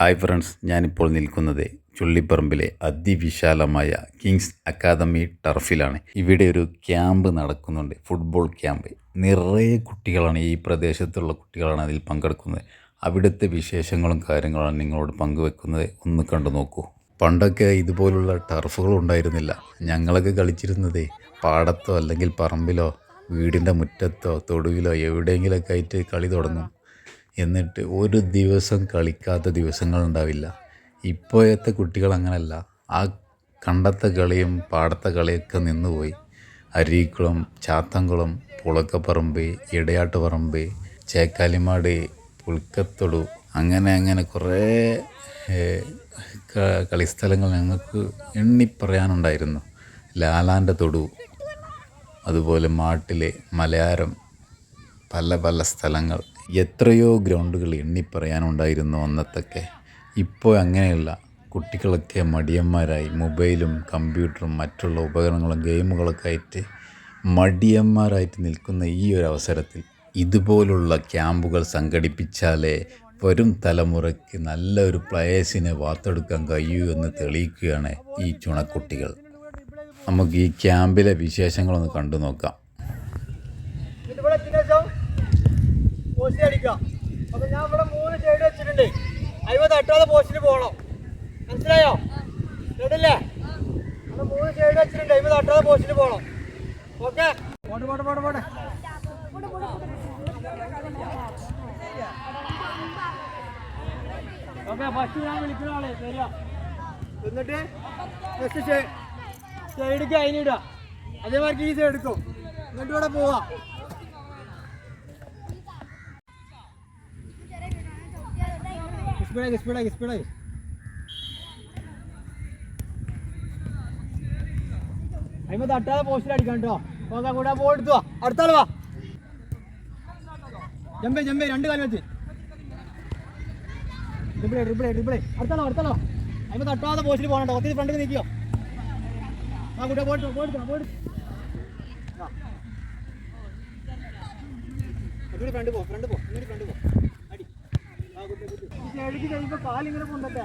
Hi friends ഞാനിപ്പോൾ നിൽക്കുന്നത് ചുള്ളിപ്പറമ്പിലെ അതിവിശാലമായ കിങ്സ് അക്കാദമി ടർഫിലാണ്. ഇവിടെ ഒരു ക്യാമ്പ് നടക്കുന്നുണ്ട് ഫുട്ബോൾ ക്യാമ്പ്. നിറയെ കുട്ടികളാണ് ഈ പ്രദേശത്തുള്ള കുട്ടികളാണ് അതിൽ പങ്കെടുക്കുന്നത്. അവിടുത്തെ വിശേഷങ്ങളും കാര്യങ്ങളാണ് നിങ്ങളോട് പങ്കുവെക്കുന്നത്. ഒന്ന് കണ്ടു നോക്കൂ. പണ്ടൊക്കെ ഇതുപോലുള്ള ടർഫുകൾ ഉണ്ടായിരുന്നില്ല. ഞങ്ങളൊക്കെ കളിച്ചിരുന്നത് പാടത്തോ അല്ലെങ്കിൽ പറമ്പിലോ വീടിന്റെ മുറ്റത്തോ തൊടുവിലോ എവിടെയെങ്കിലുമൊക്കെ ആയിട്ട് കളി തുടങ്ങും. എന്നിട്ട് ഒരു ദിവസം കളിക്കാത്ത ദിവസങ്ങളുണ്ടാവില്ല ഇപ്പോഴത്തെ കുട്ടികൾ അങ്ങനല്ല. ആ കണ്ടത്തെ കളിയും പാടത്തെ കളിയൊക്കെ നിന്നുപോയി. അരീക്കുളം ചാത്തംകുളം പുളക്കപ്പറമ്പ് ഇടയാട്ടുപറമ്പ് ചേക്കാലിമാട് പുൽക്കത്തൊടു അങ്ങനെ അങ്ങനെ കുറേ കളിസ്ഥലങ്ങൾ ഞങ്ങൾക്ക് എണ്ണിപ്പറയാനുണ്ടായിരുന്നു. ലാലാന്റെ തൊടു അതുപോലെ മാട്ടിലെ മലയാരം പല പല സ്ഥലങ്ങൾ. എത്രയോ ഗ്രൗണ്ടുകൾ എണ്ണിപ്പറയാനുണ്ടായിരുന്നു അന്നത്തൊക്കെ. ഇപ്പോൾ അങ്ങനെയല്ല. കുട്ടികളൊക്കെ മടിയന്മാരായി. മൊബൈലും കമ്പ്യൂട്ടറും മറ്റുള്ള ഉപകരണങ്ങളും ഗെയിമുകളൊക്കെ ആയിട്ട് മടിയന്മാരായിട്ട് നിൽക്കുന്ന ഈ ഒരു അവസരത്തിൽ ഇതുപോലുള്ള ക്യാമ്പുകൾ സംഘടിപ്പിച്ചാലേ വരും തലമുറയ്ക്ക് നല്ലൊരു പ്ലേയേഴ്സിനെ വാർത്തെടുക്കാൻ കഴിയൂ എന്ന് തെളിയിക്കുകയാണ് ഈ ചുണക്കുട്ടികൾ. നമുക്ക് ഈ ക്യാമ്പിലെ വിശേഷങ്ങളൊന്ന് കണ്ടു നോക്കാം എന്നിട്ട് ഇവിടെ എത്തിയ ശേഷം പോസ്റ്റ് അടിക്കാം അപ്പൊ ഞാൻ ഇവിടെ മൂന്ന് ഷെയ്ഡ് വെച്ചിട്ടുണ്ട്. അയ്യോ തട്ടാതെ പോസ്റ്റിന് പോകണം. മനസ്സിലായോ? കേട്ടില്ലേ? അവിടെ മൂന്ന് ഷെയ്ഡ് വെച്ചിട്ടുണ്ട്. അയ്യോ തട്ടാതെ പോസ്റ്റിന് പോകണം. ഓക്കെ പോട്ടെ പോട്ടെ പോട്ടെ പോട്ടെ ഓക്കെ ഫസ്റ്റ് ഞാൻ വിളിക്കുന്ന ആളെ. വരിക എന്നിട്ട് ഫസ്റ്റ് ഷെയ്ഡിക്ക് അതിനിടുക അതേമാർക്ക് ഈ സൈഡ് എടുക്കും. എന്നിട്ട് ഇവിടെ പോവാം. സ്പീഡായി സ്പീഡായി സ്പീഡായി അതിമ തട്ടാതെ പോസ്റ്റിൽ അടിക്കാം കേട്ടോ നോക്കാം കൂടെ ബോൾ എടുത്തു? വാ അടുത്താൾ വാ. ജമ്പേ ജമ്പേ രണ്ട് കാലം വെച്ച്. ട്രിപ്പിളേ ട്രിപ്പിളേ ട്രിപ്പിളേ അടുത്താളോ അടുത്താളോ അതിമ തട്ടാതെ പോസ്റ്റിൽ പോകണം ഒത്തിരി ഫ്രണ്ടിൽ നിൽക്കിയോ ആ കൂടെ പോയിട്ട് പോയിട്ട് പോയിട്ട് ഒന്നുകൂടി ഫ്രണ്ട് പോ ഫ്രണ്ട് പോ ഫ്രണ്ട് പോ. അടി ആ കുട്ടി കുട്ടി ഈ ചെടിക്ക് കഴിയുമ്പോ കാലിങ്ങനെ കൊണ്ടട്ടെ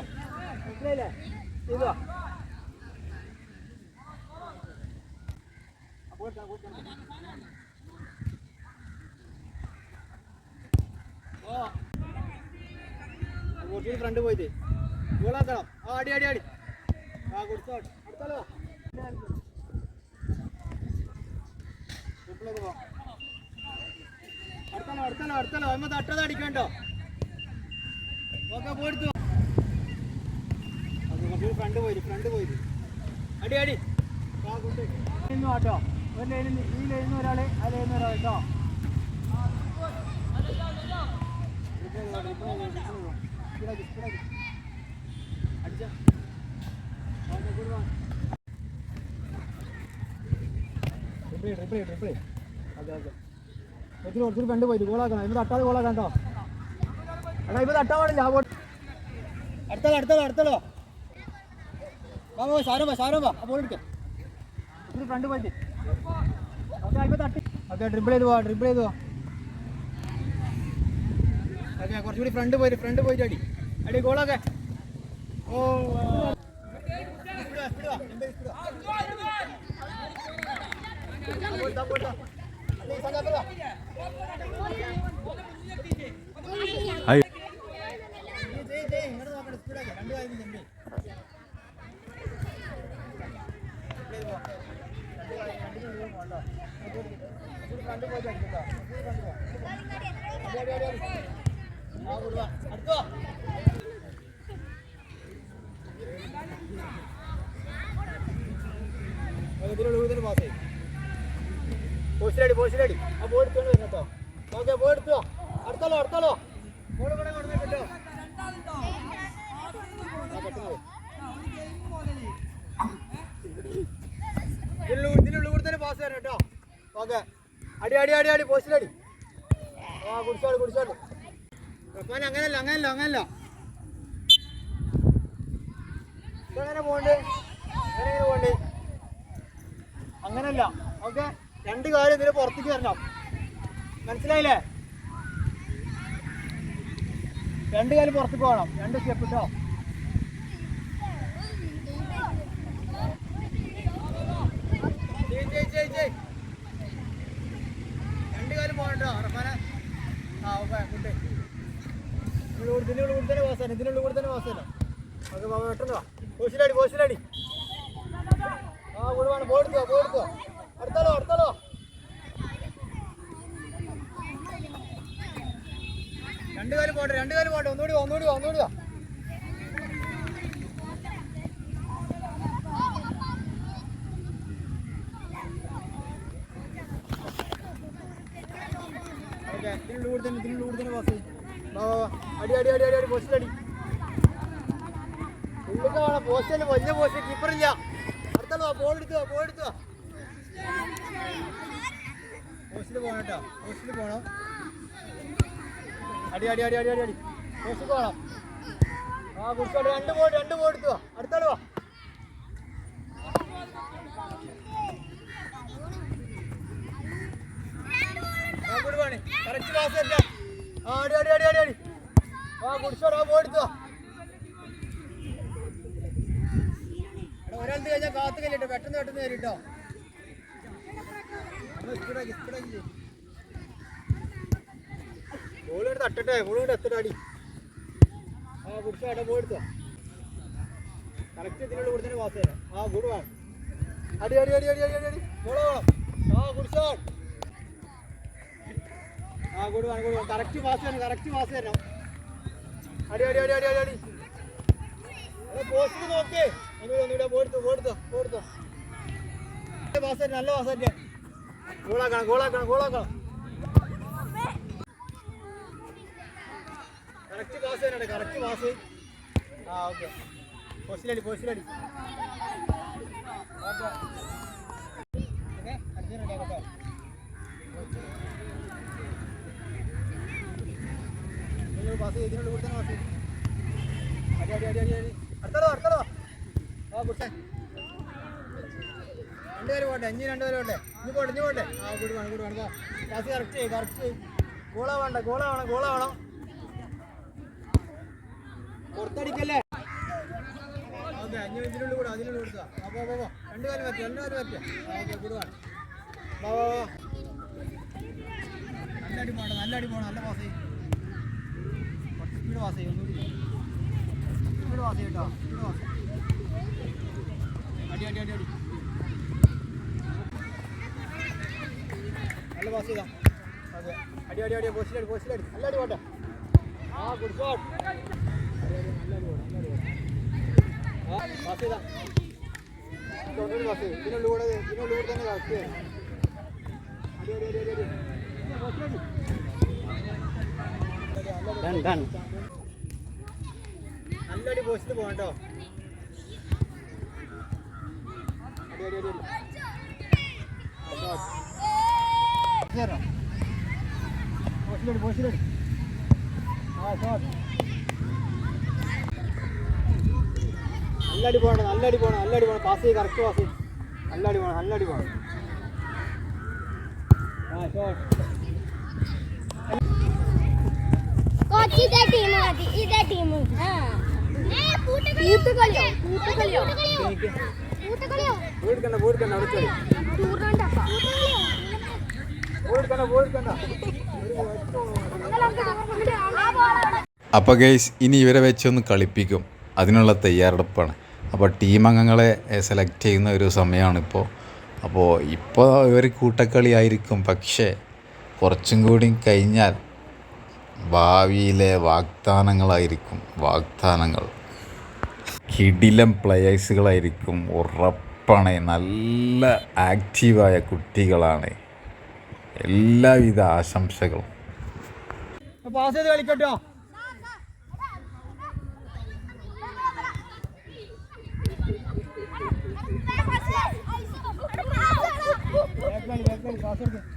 മനസ്സിലായില്ലേ ചെയ്തോ ഓ. കുറച്ചുകൂടി ഫ്രണ്ട് പോയിട്ട്. ഗോളാക്കണം ആ അടി അടി അടി. ആ കൊടുത്തോ അടുത്താലോ അടുത്തല്ലോ അടുത്തല്ലോ അടുത്തല്ലോ അമ്മ തട്ടത് അടിക്കണ്ടോ? ഫ്രണ്ട് പോയി ഫ്രണ്ട് പോയി അടി അടി കേട്ടോ ഒരു ലൈനിൽ ഈ ലൈനിൽ ഒരാൾ ആ ലൈനിൽ ഒരാൾ കേട്ടോ അടിച്ച ട്രിപ്പിൾ ട്രിപ്പിൾ ട്രിപ്പിൾ അതെ അതെ. ഒത്തിരി ഒത്തിരി രണ്ട് പോയി. ഗോളാക്കണം എന്നിട്ട് തട്ടാതെ ഗോളാക്കാം കേട്ടോ. എടാ ഇപ്പൊ തട്ടാൻ പാടില്ല അടുത്തല്ലോ അടുത്തല്ലോ അടുത്തല്ലോ വാ. വാ ഷാരോ വാ ഷാരോ വാ. ബോൾ എടുക്ക. ഒത്തിരി ഫ്രണ്ട് പോയിട്ട് ഓക്കെ ഇപ്പൊ തട്ടി. ഓക്കെ ഡ്രിബിൾ ചെയ്ത് പോവാ ഡ്രിബിൾ ചെയ്ത് പോവാ. ഓക്കെ കുറച്ചുകൂടി ഫ്രണ്ട് പോയിട്ട് ഫ്രണ്ട് പോയിട്ട് അടി. അടി ഗോളാക്കെ ഓ വാ, സ്പീഡ് വാ, എൺപത് സ്പീഡ് വാ. ആ, പോയിട്ട്, ആ, പോയിട്ട്. അടി, ഈ സംഘാത്തിൽ വാ. ഹായ് ജയ്, ജയ്, ജയ്, ഇങ്ങോട്ട് നോക്കണം, സ്പീഡാക്കി. രണ്ട് കാര്യം ചെമ്പി. സ്പീഡ് പോ. രണ്ട് കാര്യം, രണ്ടിനും വീഴും വേണ്ട. ഇങ്ങോട്ട് ഫ്രണ്ട് പോയിട്ട് അടിക്കട്ടോ. ഇങ്ങോട്ട് ഫ്രണ്ട് പോ. അടി, അടി, അടി, അടി. ആ, കൂടി വാ. അടുത്ത് വാ. ആ, ഇതിലുള്ള ഇതിന് പാസ് ചെയ്യ്. പോസ്റ്റിലടി പോസ്റ്റിലടി ആ ബോർഡ് എടുത്തോണ്ട് വരും കേട്ടോ ഓക്കെ ബോർഡ് എടുത്തോ അടുത്തല്ലോ അടുത്തല്ലോ ബോർഡ് ഇവിടെ കൊടുത്തേ കേട്ടോ. ഇതിലുള്ള ഇതിലുള്ള കൂടെ തന്നെ പാസ് തരാം കേട്ടോ ഓക്കെ അടി അടി അടി അടി പോസ്റ്റിലടി. ആ കുടിച്ചോളൂ കുടിച്ചോളൂ. റഫാൻ അങ്ങനല്ല അങ്ങനല്ല അങ്ങനല്ല. ഇതെങ്ങനെ പോകണ്ടേ എങ്ങനെ പോകണ്ടേ അങ്ങനല്ല. ഓക്കെ രണ്ട് കാര്യം ഇതിന് പുറത്തേക്ക് വരണം. മനസ്സിലായില്ലേ? രണ്ട് കാലം പുറത്തേക്ക് പോകണം. രണ്ട് സ്റ്റെപ്പ് ഇട്ടോ ജയ് ജയ് ജയ് ചെയ്യ്. കാലും പോകണ്ടോ? റഫാന ആ ഓക്കെ ഗുഡ് ഇതിനുള്ളിൽ കൂടി തന്നെ തന്നെ ഇതിനുള്ളിൽ തന്നെ തന്നെ ഓക്കെ ബാബा പെട്ടെന്ന് വാ. പോസിലടി പോസിലടി ആ കൂടെ വേണം. പോടുത്തോ പോടുത്തോ അടുത്താലോ അടുത്താലോ രണ്ട് കാലം പോട്ടെ രണ്ട് കാലം പോട്ടെ ഒന്നുകൂടി ഒന്നുകൂടി ഒന്നുകൂടി വാ ഓക്കെ ഇതിനുള്ളിൽ കൂടി തന്നെ ഇതിനുള്ളിൽ കൂടി തന്നെ പാസ് വാ വാ വാ. അടി അടി അടി അടി അടി പോസ്റ്റിലടി ഉള്ളിൽ വേണം പോസ്റ്റിൽ വലിയ പോസ്റ്റ് കീപ്പറില്ല അടുത്തല്ലോ ബോൾ എടുത്തോ ബോൾ എടുത്തോ പോസ്റ്റിൽ പോകണം കേട്ടോ. പോസ്റ്റിൽ പോകണം അടി അടി അടി അടി അടി അടി. പോസ്റ്റിൽ പോകണം ആ കുടിച്ചോട്ടെ രണ്ട് ബോൾ രണ്ട് ബോൾ വാ. അടുത്താൾ വാ. Good പണി. correct pass തന്നെ. ആടി അടി അടി അടി അടി ആ കുടിച്ചോടാ ബോൾ ഒരാൾ കഴിഞ്ഞാൽ കാത്തു കഴിഞ്ഞിട്ട് പെട്ടെന്ന് പെട്ടെന്ന് ബോൾ എടുത്ത് തട്ടട്ടെ. എത്തട്ടെ അടി. ആ കുടിച്ചോ എടാ ബോൾ എടുത്തോ. കറക്റ്റ് ഇതിനുള്ള കൂടെ തന്നെ. പാസ് തരാം ആ ഗുഡ് വേണം. അടി അടി അടി അടി അടി അടി വേണം. ആ കുടിച്ചോ. ആ ഗുഡ് വേണം കറക്റ്റ് പാസ് തരണം കറക്റ്റ് പാസ് തരണം അടി അടി അടി അടി അടി പോസ്റ്റ് നോക്കേ. ഒന്നുകൂടെ ഒന്നുകൂടെ പോടുത്തോ പോടുത്തോ പോടുത്തോ പാസ് തന്നെ നല്ല പാസ് തന്നെ. ഗോളാക്കണം ഗോളാക്കണം ഗോളാക്കണം കറക്റ്റ് പാസ് തന്നെ കറക്റ്റ് പാസ് ആ ഓക്കെ പോസ്റ്റിലടി പോസ്റ്റിലടി ഓക്കെ അടിച്ചു പാസ് ഇതിനുള്ള കൂടെ തന്നെ പാസ് അടി അടി അടി അടി അടി. അടുത്തതോ അടുത്തതോ ആ കുട്ടൻ രണ്ടുപേരും പോട്ടെ അഞ്ച് രണ്ടുപേരും പോട്ടെ ഇനി പോട്ടെ ഇനി പോട്ടെ ആ കൂടി വേണം കൂടി വേണം. പാസ് കറക്റ്റ് ചെയ്യും കറക്റ്റ് ചെയ്യും. ഗോള വേണ്ട ഗോള വേണം ഗോള വേണം പുറത്തടിക്കല്ലേ? ഓക്കെ അഞ്ഞു ഇതിനുള്ളിൽ കൂടെ അതിനുള്ളിൽ കൊടുക്കുക അപ്പോൾ പോ രണ്ട് കാലം പറ്റും രണ്ട് ഓക്കെ കൂടി വേണം വാ വാ വാ. നല്ല അടി പോണം നല്ല അടി പോണം നല്ല പാസ് ചെയ്യും. ഒന്നുകൂടി. സ്പീഡ് പാസ് ചെയ്യും കേട്ടോ സ്പീഡ് പാസ് അടി അടി അടി അടി. നല്ല പാസ് ചെയ്താ അതെ. അടി അടി അടി പോസ്റ്റിലടി പോസ്റ്റിലടി നല്ല അടി പോട്ടെ. ആ ഗുഡ് ഷോട്ട് അടി അടി നല്ല അടി നല്ല അടി ആ പാസ് ചെയ്താ പാസ് ചെയ്യും ഇതിനുള്ളിൽ കൂടെ ഇതിനുള്ളിൽ കൂടെ തന്നെ അടി അടി അടി അടി അടി. പോസ്റ്റിലടി Done, done. നല്ലടി പോസ്റ്റ് പോകട്ടോ. കേട്ടോ അടി അടി അടി അടി പോസ്റ്റിലടി പോസ്റ്റിലടി ആ ഷോട്ട് നല്ലടി പോകണം നല്ലടി പോകണം നല്ലടി പോകണം പാസ് ചെയ്ത് കറക്റ്റ് പാസ് നല്ലടി പോകണം നല്ലടി പോകണം ആ ഷോട്ട് ഇതേ ടീം മതി. ഇതേ ടീം കൂട്ടുകളിയോ? കൂട്ടുകളിയോ? കൂട്ടുകളിയോ? പോയിടുക്കണ്ട പോയിടുക്കണ്ട അവിടെ കളി ടൂർണമെന്റ് പോയിടുക്കണ്ട പോയിടുക്കണ്ട അപ്പോൾ ഗൈസ് ഇനി ഇവരെ വെച്ചൊന്ന് കളിപ്പിക്കും. അതിനുള്ള തയ്യാറെടുപ്പാണ്. അപ്പോൾ ടീം അംഗങ്ങളെ സെലക്ട് ചെയ്യുന്ന ഒരു സമയമാണിപ്പോൾ അപ്പോൾ ഇപ്പോൾ ഇവർ കൂട്ടക്കളിയായിരിക്കും. പക്ഷേ കുറച്ചും കൂടി കഴിഞ്ഞാൽ ഭാവിയിലെ വാഗ്ദാനങ്ങളായിരിക്കും വാഗ്ദാനങ്ങൾ. കിടിലം പ്ലെയേഴ്സുകളായിരിക്കും ഉറപ്പാണ്. നല്ല ആക്റ്റീവായ കുട്ടികളാണ്. എല്ലാവിധ ആശംസകളും. പാസ് ചെയ്ത് കളിക്കട്ടോ. ബാക്ക് കളി കളി പാസ് എടുക്ക്.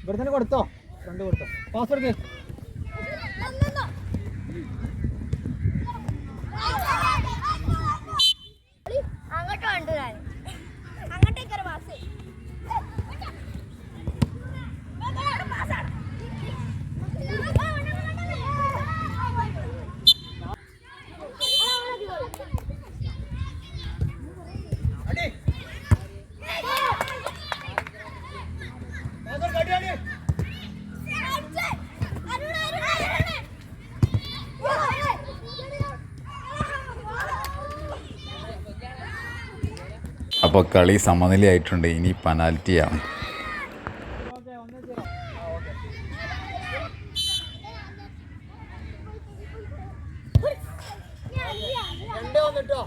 ഇവിടെ തന്നെ കൊടുത്തോ? രണ്ട് കൊടുത്തോ. പാസ് എടുക്ക് അങ്ങോട്ട് കണ്ടു ഞാൻ അങ്ങോട്ടേക്കൊരു പാസ് അപ്പോൾ കളി സമനിലയായിട്ടുണ്ട്. ഇനി പെനാൽറ്റിയാണ് ഓക്കേ ഒന്ന് സീറോ ആ ഓക്കേ രണ്ട് വന്നിട്ടോ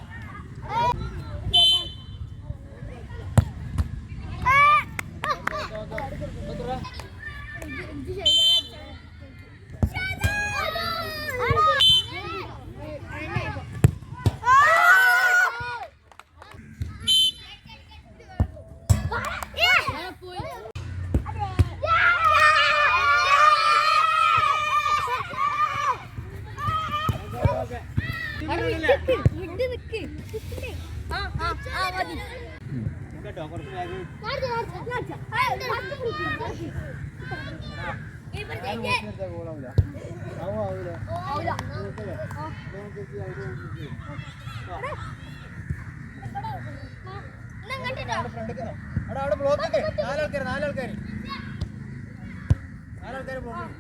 എത്ര ഓക്കേ കേട്ടോ കുറച്ച് ബാഗ് എടുത്താൽ ഗോളാവില്ല ആവും ആവില്ല ഫ്രണ്ടിൽ അവിടെ ബ്ലോക്ക് നാലാൾക്കാർ നാലാൾക്കാർ നാലാൾക്കാർ ബ്ലോക്ക്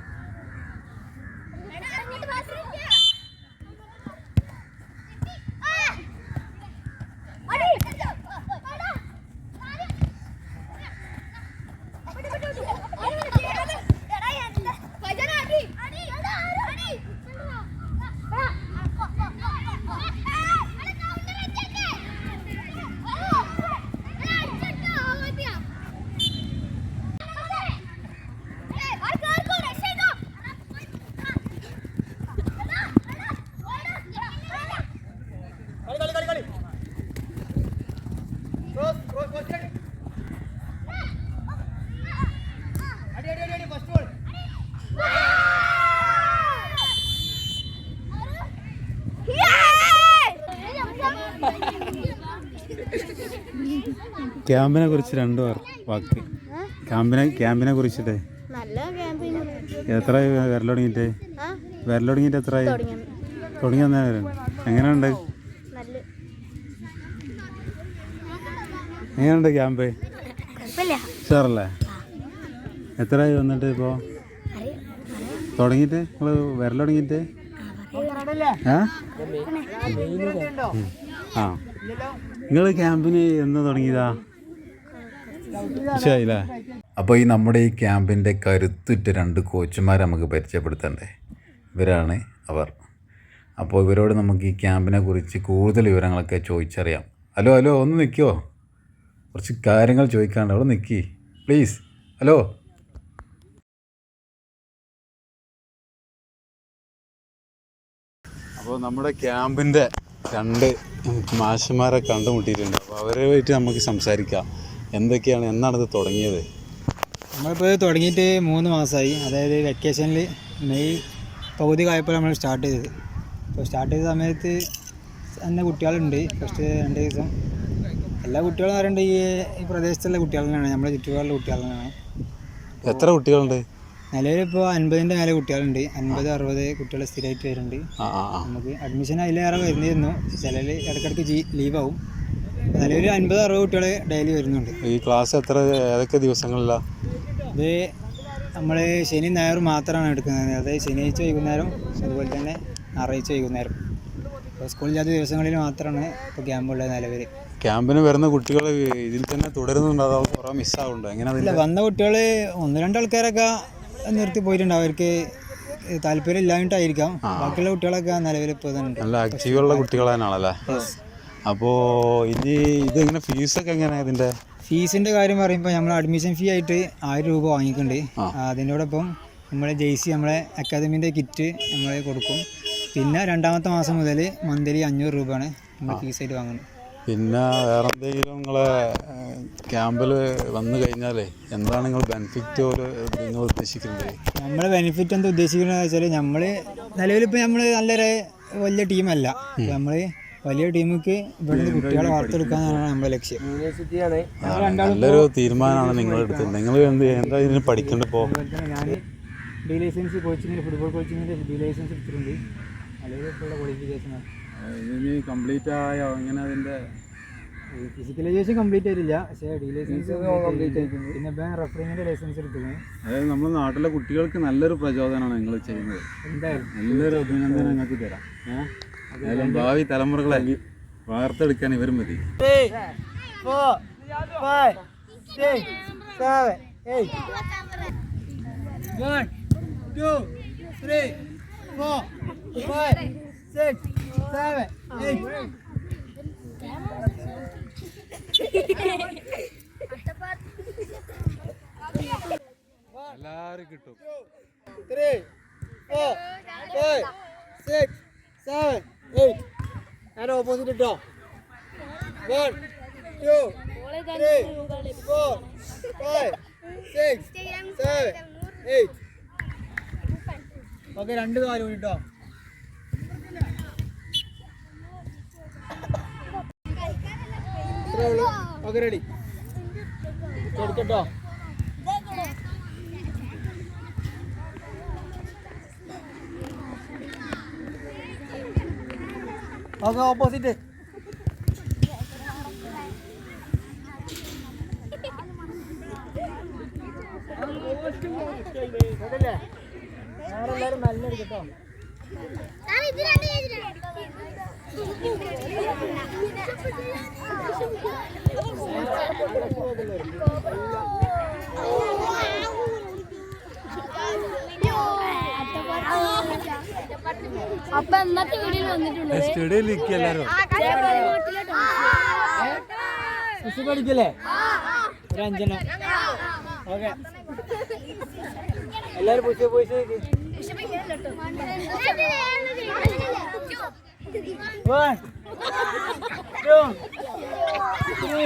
കളി കളി കളി കളി ക്രോസ് ക്രോസ് ഫസ്റ്റ് അടി അടി അടി അടി അടി ഫസ്റ്റ് ബോൾ ക്യാമ്പിനെ കുറിച്ച് രണ്ട് വാക്ക്. ക്യാമ്പിനെ ക്യാമ്പിനെ കുറിച്ചിട്ട്. എത്ര വരലൊടങ്ങിയിട്ട് ആ? എത്ര തുടങ്ങി. തുടങ്ങി വന്നേരം എങ്ങനെയുണ്ട്? നല്ല. എങ്ങനെയുണ്ട് ക്യാമ്പ്? ഉഷാറല്ലേ? ഷുവറല്ലേ എത്രയായി വന്നിട്ട് ഇപ്പോൾ തുടങ്ങിയിട്ട്? നിങ്ങൾ വരലൊടങ്ങിയിട്ട് ആ ആ. ഇല്ലല്ലോ നിങ്ങൾ ക്യാമ്പിന് എന്ന് തുടങ്ങിയതാ? ശരിയല്ലേ അപ്പോൾ ഈ നമ്മുടെ ഈ ക്യാമ്പിന്റെ കരുത്തുറ്റ രണ്ട് കോച്ചുമാരെ നമുക്ക് പരിചയപ്പെടുത്തണ്ടേ? ഇവരാണ് അവർ. അപ്പോൾ ഇവരോട് നമുക്ക് ഈ ക്യാമ്പിനെ കുറിച്ച് കൂടുതൽ വിവരങ്ങളൊക്കെ ചോദിച്ചറിയാം. ഹലോ ഹലോ ഒന്ന് നിൽക്കുമോ കുറച്ച് കാര്യങ്ങൾ ചോദിക്കാണ്ട് അവിടെ നിൽക്കി. പ്ലീസ്. ഹലോ. അപ്പോൾ നമ്മുടെ ക്യാമ്പിന്റെ രണ്ട് മാഷന്മാരെ കണ്ടുമുട്ടിയിട്ടുണ്ട്. അപ്പോൾ അവരെ അവരുമായിട്ട് നമുക്ക് സംസാരിക്കാം. എന്തൊക്കെയാണ്? എന്നാണ് ഇത് തുടങ്ങിയത്? നമ്മളിപ്പോൾ തുടങ്ങിയിട്ട് മൂന്ന് മാസമായി അതായത് വെക്കേഷനിൽ മെയ് പകുതി ആയപ്പോൾ നമ്മൾ സ്റ്റാർട്ട് ചെയ്തത്. അപ്പോൾ സ്റ്റാർട്ട് ചെയ്ത സമയത്ത് തന്നെ കുട്ടികളുണ്ട്. ഫസ്റ്റ് രണ്ട് ദിവസം. എല്ലാ കുട്ടികളും പറയുന്നത് ഈ ഈ പ്രദേശത്തുള്ള കുട്ടികളാണ് നമ്മുടെ ചുറ്റുപാടുള്ള കുട്ടികളാണ് എത്ര കുട്ടികളുണ്ട്? നിലവിലിപ്പോൾ അൻപതിന്റെ മേലെ കുട്ടികളുണ്ട്. അൻപത് അറുപത് കുട്ടികൾ സ്ഥിരമായിട്ട് വരുന്നുണ്ട്. നമുക്ക് അഡ്മിഷൻ അതിലേറെ വരുന്നിരുന്നു ചിലർ ഇടയ്ക്കിടയ്ക്ക് ജി നിലവിൽ അൻപത് അറുപത് കുട്ടികൾ ഡെയിലി വരുന്നുണ്ട്. ഈ ക്ലാസ് എത്ര ഏതൊക്കെ ദിവസങ്ങളിലാണ് ഇത് നമ്മൾ ശനി ഞായർ മാത്രമാണ് എടുക്കുന്നത്. അതായത് ശനിയാഴ്ച വൈകുന്നേരം അതുപോലെ തന്നെ ഞായറാഴ്ച വൈകുന്നേരം. സ്കൂൾ സ്കൂളില്ലാത്ത ദിവസങ്ങളിൽ മാത്രമാണ് ഇപ്പോൾ ക്യാമ്പുള്ളത് നിലവിൽ ക്യാമ്പിന് വരുന്ന കുട്ടികൾ ഇതിൽ തന്നെ തുടരുന്നുണ്ട്. അതോ കുറേ മിസ്സാവുണ്ടോ എങ്ങനെ ഇല്ല വന്ന കുട്ടികൾ ഒന്ന് രണ്ട് ആൾക്കാരൊക്കെ നിർത്തി പോയിട്ടുണ്ട് അവർക്ക് താല്പര്യം ഇല്ലാണ്ടായിരിക്കാം ബാക്കിയുള്ള കുട്ടികളൊക്കെ നിലവിൽ ഇപ്പോൾ തന്നെ നല്ല ആക്റ്റീവുള്ള കുട്ടികളാണല്ലേ അപ്പോൾ ഇനി ഇതെങ്ങനെ ഫീസൊക്കെ എങ്ങനെയാണ് ഇതിന്റെ ഫീസിന്റെ കാര്യം പറയുമ്പോൾ നമ്മൾ അഡ്മിഷൻ ഫീ ആയിട്ട് ആയിരം രൂപ വാങ്ങിക്കുന്നുണ്ട് അതിനോടൊപ്പം നമ്മളെ ജെയ്സി നമ്മളെ അക്കാദമീന്റെ കിറ്റ് നമ്മൾ കൊടുക്കും. പിന്നെ രണ്ടാമത്തെ മാസം മുതൽ മന്ത്ലി അഞ്ഞൂറ് രൂപയാണ് നമ്മൾ ഫീസായിട്ട് വാങ്ങുന്നത്. പിന്നെ വേറെ എന്തെങ്കിലും നിങ്ങളെ ക്യാമ്പിൽ വന്നു കഴിഞ്ഞാലേ എന്താണ് നിങ്ങൾ ബെനിഫിറ്റ് ഒരു നിങ്ങൾ ഉദ്ദേശിക്കുന്നത്? നമ്മൾ ബെനിഫിറ്റ് എന്താ ഉദ്ദേശിക്കുന്നത് വെച്ചാൽ നമ്മൾ നിലവിലിപ്പോൾ നമ്മൾ നല്ലൊരു വലിയ ടീമല്ല നമ്മൾ വലിയ ടീമുക്ക് ഇവിടുന്ന് കുട്ടികളെ വാർത്തെടുക്കാന്നാണ് നമ്മുടെ ലക്ഷ്യം. നല്ലൊരു തീരുമാനമാണ് നിങ്ങൾ എടുത്തത്. നിങ്ങൾ എന്ത് എന്താ ഇതിന് പഠിക്കേണ്ടത് ഇപ്പോൾ ഞാൻ ഡി ലൈസൻസ് കോച്ചിങ്ങിന് ഫുട്ബോൾ കോച്ചിങ്ങിന്റെ ഡി ലൈസൻസ് എടുത്തിട്ടുണ്ട്. അല്ലെങ്കിൽ ക്വാളിഫിക്കേഷനാണ് ഇനി കംപ്ലീറ്റ് ആയോ അങ്ങനെ അതിന്റെ ഫിസിക്കലൈസേഷൻ കംപ്ലീറ്റ് ആയിട്ടില്ല. പക്ഷേ ഡി ലൈസൻസ് കംപ്ലീറ്റ് ആയിട്ടുണ്ട്. പിന്നെ ഇപ്പം റഫറിങ്ങിന്റെ ലൈസൻസ് എടുത്തിട്ടുണ്ട്. അതായത് നമ്മുടെ നാട്ടിലെ കുട്ടികൾക്ക് നല്ലൊരു പ്രചോദനമാണ് നിങ്ങൾ ചെയ്യുന്നത്. എന്തായാലും. നല്ലൊരു അഭിനന്ദനം നിങ്ങൾക്ക് തരാം. ഏഹ് ഏതായാലും ഭാവി തലമുറകളെ വാർത്തെടുക്കാൻ ഇവർ മതി. പോ ഇതാ സേവ് 8 1 2 3 4 5 6 7 എല്ലാരും കിട്ടും. Three four five six seven eight. ഞാൻ ഓപ്പോസിറ്റ് ഇട്ടോ one two three four five six seven eight okay രണ്ട് കാലും കൂടി കേട്ടോ ഇത്രേ ഉള്ളൂ. ഓക്കെ റെഡി എടുക്കട്ടോ. ഓക്കെ ഓപ്പോസിറ്റ് എല്ലാവരും നല്ല എടുക്കട്ടോ ഞാൻ അപ്പൊ ഇന്നത്തെ വീഡിയോയിൽ വന്നിട്ടുള്ളത് പഠിക്കല്ലേ? ഒരു അഞ്ചെണ്ണം. ഓക്കെ. എല്ലാവരും പുഷ് പോയിട്ട് one two three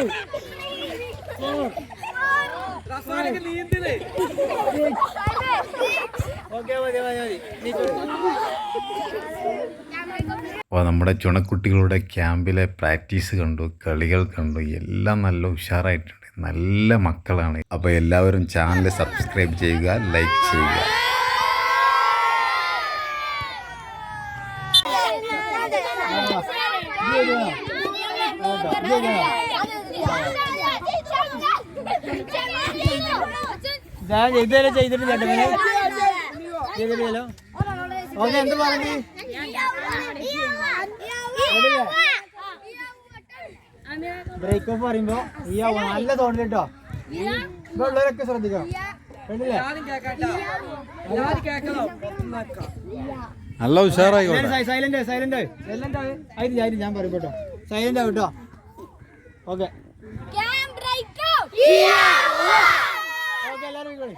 four okay മതി മതി മതി അപ്പോൾ നമ്മുടെ ചുണക്കുട്ടികളുടെ ക്യാമ്പിലെ പ്രാക്ടീസ് കണ്ടു കളികൾ കണ്ടു എല്ലാം നല്ല ഉഷാറായിട്ടുണ്ട്. നല്ല മക്കളാണ്. അപ്പോൾ എല്ലാവരും ചാനൽ സബ്സ്ക്രൈബ് ചെയ്യുക ലൈക്ക് ചെയ്യുക. ഞാൻ ചെയ്തല്ലേ ചെയ്തിട്ടില്ല ഓക്കെ എന്ത് പറഞ്ഞു? ബ്രേക്ക് ഓഫ് പറയുമ്പോ ഈ അവ നല്ല തോന്നൽ കേട്ടോ ഇവിടെ ഉള്ളവരൊക്കെ ശ്രദ്ധിക്കണം. കണ്ടില്ലേ നല്ല ഉഷാറായിക്കോട്ടെ സൈലന്റ് സൈലന്റ് ആയിട്ട് ഞാൻ പറയും കേട്ടോ. സൈലന്റ് ആവും കേട്ടോ. ഓക്കെ ഓക്കെ എല്ലാവരും